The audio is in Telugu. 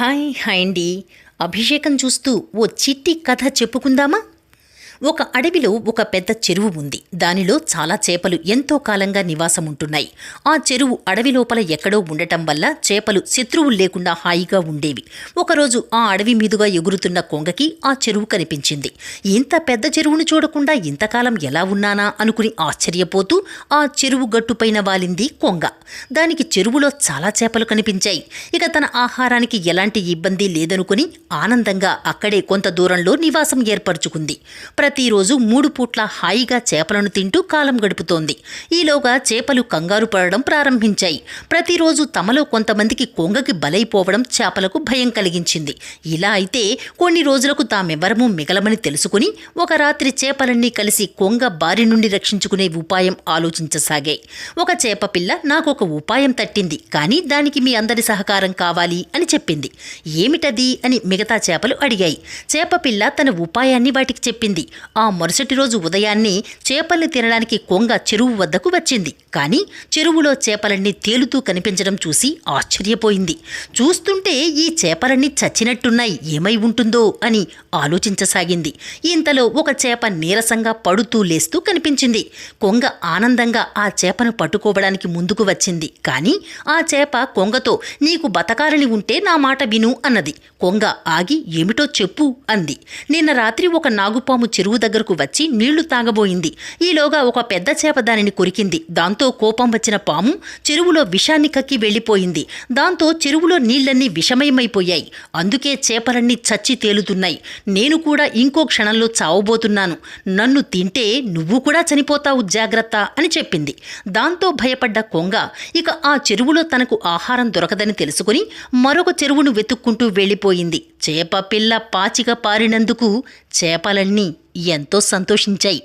హాయ్ హాయ్ అండి. అభిషేకం చూస్తూ ఓ చిట్టి కథ చెప్పుకుందామా? ఒక అడవిలో ఒక పెద్ద చెరువు ఉంది. దానిలో చాలా చేపలు ఎంతో కాలంగా నివాసం ఉంటున్నాయి ఆ చెరువు అడవి లోపల ఎక్కడో ఉండటం వల్ల చేపలు శత్రువులు లేకుండా హాయిగా ఉండేవి. ఒకరోజు ఆ అడవి మీదుగా ఎగురుతున్న కొంగకి ఆ చెరువు కనిపించింది. ఇంత పెద్ద చెరువును చూడకుండా ఇంతకాలం ఎలా ఉన్నానా అనుకుని ఆశ్చర్యపోతూ ఆ చెరువు గట్టుపైన వాలింది కొంగ. దానికి చెరువులో చాలా చేపలు కనిపించాయి. ఇక తన ఆహారానికి ఎలాంటి ఇబ్బంది లేదనుకుని ఆనందంగా అక్కడే కొంత దూరంలో నివాసం ఏర్పరచుకుంది. ప్రతిరోజు మూడు పూట్ల హాయిగా చేపలను తింటూ కాలం గడుపుతోంది. ఈలోగా చేపలు కంగారు పడడం ప్రారంభించాయి. ప్రతిరోజు తమలో కొంతమందికి కొంగకి బలైపోవడం చేపలకు భయం కలిగించింది. ఇలా అయితే కొన్ని రోజులకు తామెవరము మిగలమని తెలుసుకుని ఒక రాత్రి చేపలన్నీ కలిసి కొంగ బారి నుండి రక్షించుకునే ఉపాయం ఆలోచించసాగాయి. ఒక చేప పిల్ల నాకు ఒక ఉపాయం తట్టింది. కానీ దానికి మీ అందరి సహకారం కావాలి అని చెప్పింది. ఏమిటది అని మిగతా చేపలు అడిగాయి. చేప పిల్ల తన ఉపాయాన్ని వాటికి చెప్పింది. ఆ మరుసటి రోజు ఉదయాన్నే చేపల్ని తినడానికి కొంగ చెరువు వద్దకు వచ్చింది. కానీ చెరువులో చేపలన్నీ తేలుతూ కనిపించడం చూసి ఆశ్చర్యపోయింది. చూస్తుంటే ఈ చేపలన్నీ చచ్చినట్టున్నాయి ఏమై ఉంటుందో అని ఆలోచించసాగింది. ఇంతలో ఒక చేప నీరసంగా పడుతూ లేస్తూ కనిపించింది. కొంగ ఆనందంగా ఆ చేపను పట్టుకోవడానికి ముందుకు వచ్చింది. కానీ ఆ చేప కొంగతో నీకు బతకాలని ఉంటే నా మాట విను అన్నది. కొంగ ఆగి ఏమిటో చెప్పు అంది. నిన్న రాత్రి ఒక నాగుపాము చెరువు దగ్గరకు వచ్చి నీళ్ళు తాగబోయింది. ఈలోగా ఒక పెద్ద చేప దానిని కొరికింది. దాంతో కోపం వచ్చిన పాము చెరువులో విషాన్ని కక్కి వెళ్ళిపోయింది. దాంతో చెరువులో నీళ్ళన్నీ విషమయమైపోయాయి. అందుకే చేపలన్నీ చచ్చి తేలుతున్నాయి. నేను కూడా ఇంకో క్షణంలో చావబోతున్నాను. నన్ను తింటే నువ్వు కూడా చనిపోతావు జాగ్రత్త అని చెప్పింది. దాంతో భయపడ్డ కొంగ ఇక ఆ చెరువులో తనకు ఆహారం దొరకదని తెలుసుకుని మరొక చెరువును వెతుక్కుంటూ వెళ్ళిపోయింది. చేప పిల్ల పాచిక పారినందుకు చేపలన్నీ ఎంతో సంతోషించాయి.